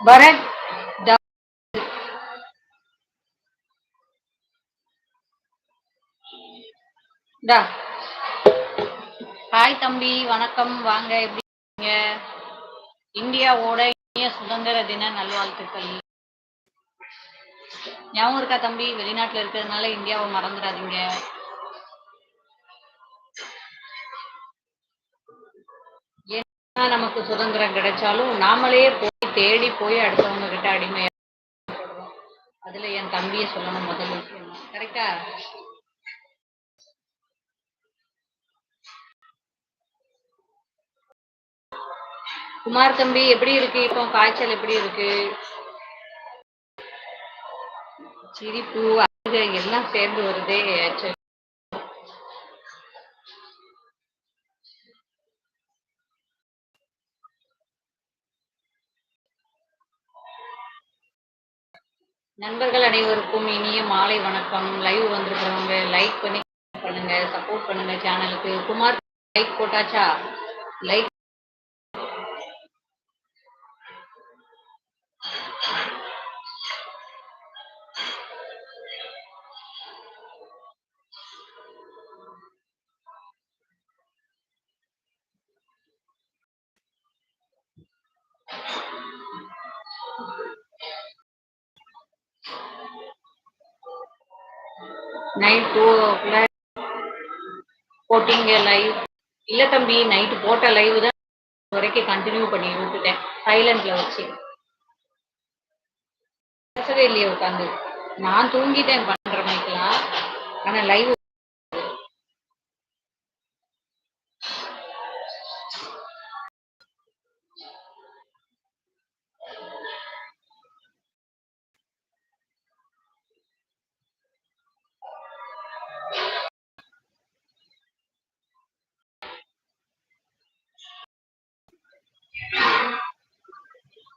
Bharat hi தம்பி வணக்கம். வாங்க எப்படி இருக்கீங்க? இந்தியாவோட இனிய சுதந்திர தின நல்வாழ்த்துக்கள். ஞாபகம் இருக்கா தம்பி? வெளிநாட்டுல இருக்கிறதுனால இந்தியாவை மறந்துடாதீங்க. தான் நமக்கு சுதந்திரம் கிடைச்சாலும் நாமளே போய் தேடி போய் அடுத்தவங்க கிட்ட அடிமையா அதுல என் தம்பியை சொல்லணும் முதல் விஷயம். கரெக்டா குமார் தம்பி எப்படி இருக்கு? இப்போ காய்ச்சல் எப்படி இருக்கு? சிரிப்பு அழுகை எல்லாம் சேர்ந்து வருதே நண்பர்கள் அனைவருக்கும் இனிய மாலை வணக்கம். லைவ் வந்திருக்கிறவங்க லைக் பண்ணி பண்ணுங்க சப்போர்ட் பண்ணுங்க சேனலுக்கு குமார் லைக் போட்டாச்சா? Like night two o'clock போட்டீங்க லைவ் இல்ல தம்பி நைட்டு போட்ட லைவ் தான் வரைக்கும் கண்டினியூ பண்ணி விட்டுட்டேன். சைலண்டில் வச்சு. பேசவே இல்லையே உட்காந்து. நான் தூங்கிட்டேன் பண்ணுற மணிக்கெல்லாம். ஆனா லைவ்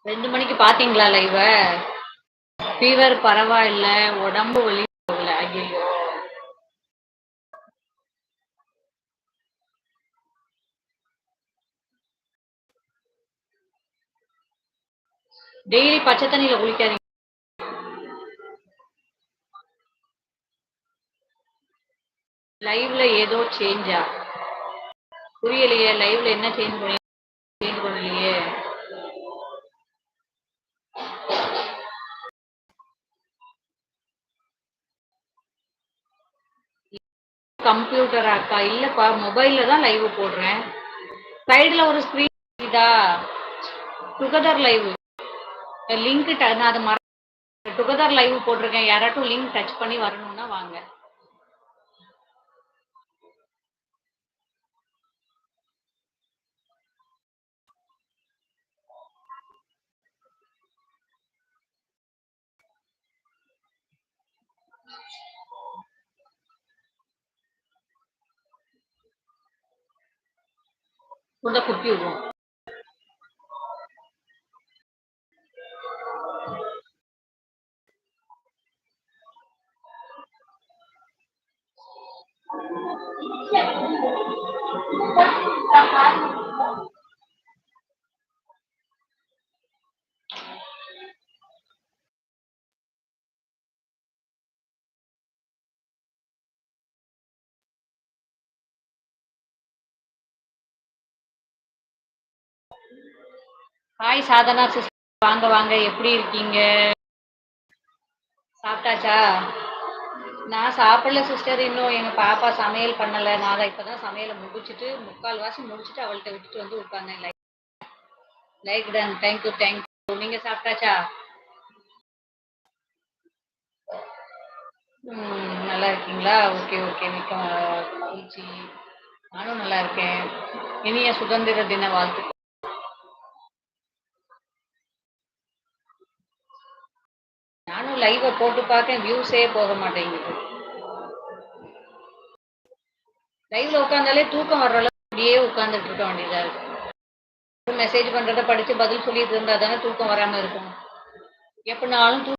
ரெண்டு மணிக்கு பாத்தீங்களா லைவ ஃபீவர் பரவாயில்ல உடம்பு வலி போகல ஐயோ டெய்லி பச்சை தண்ணியில குளிக்காதீங்க. லைவ்ல ஏதோ சேஞ்சா புரியலையே லைவ்ல என்ன சேஞ்ச் பண்ணி சேஞ்ச் பண்ணலையே கம்ப்யூட்டர் அக்கா இல்லப்பா மொபைல்ல தான் லைவ் போடுறேன். சைடுல ஒரு ஸ்கிரீன் இதா டுகெதர் லைவ் லிங்க் நான் அதை மற டுகெதர் லைவ் போட்டிருக்கேன். யாராட்டும் லிங்க் டச் பண்ணி வரணும்னா வாங்க. கொண்ட குட்டி விடுவோம் ஹாய் சாதனா சிஸ்டர் வாங்க வாங்க. எப்படி இருக்கீங்க? சாப்பிட்டாச்சா? நான் சாப்பிடல சிஸ்டர் இன்னும் எங்க பாப்பா சமையல் பண்ணல. நான் தான் இப்பதான் சமையலை முடிச்சுட்டு முக்கால் வாசி முடிச்சிட்டு அவள்கிட்ட விட்டுட்டு வந்து உட்காந்தேன் like like ton thank you thank you நீங்க சாப்பிட்டாச்சா? ம், நல்லா இருக்கீங்களா? ஓகே ஓகே மிக்க மகிழ்ச்சி. நானும் நல்லா இருக்கேன். இனிய சுதந்திர தின வாழ்த்து நானும் லைவை போட்டு பார்த்தேன் வியூஸே போக மாட்டேங்குது. லைவ்ல உட்காந்தாலே தூக்கம் வர்ற அளவுக்கு அப்படியே உட்காந்துட்டு இருக்க வேண்டியதா இருக்கு. மெசேஜ் பண்றத படிச்சு பதில் சொல்லிட்டு இருந்தா தானே தூக்கம் வராம இருக்கும். எப்படினாலும் தூக்கம்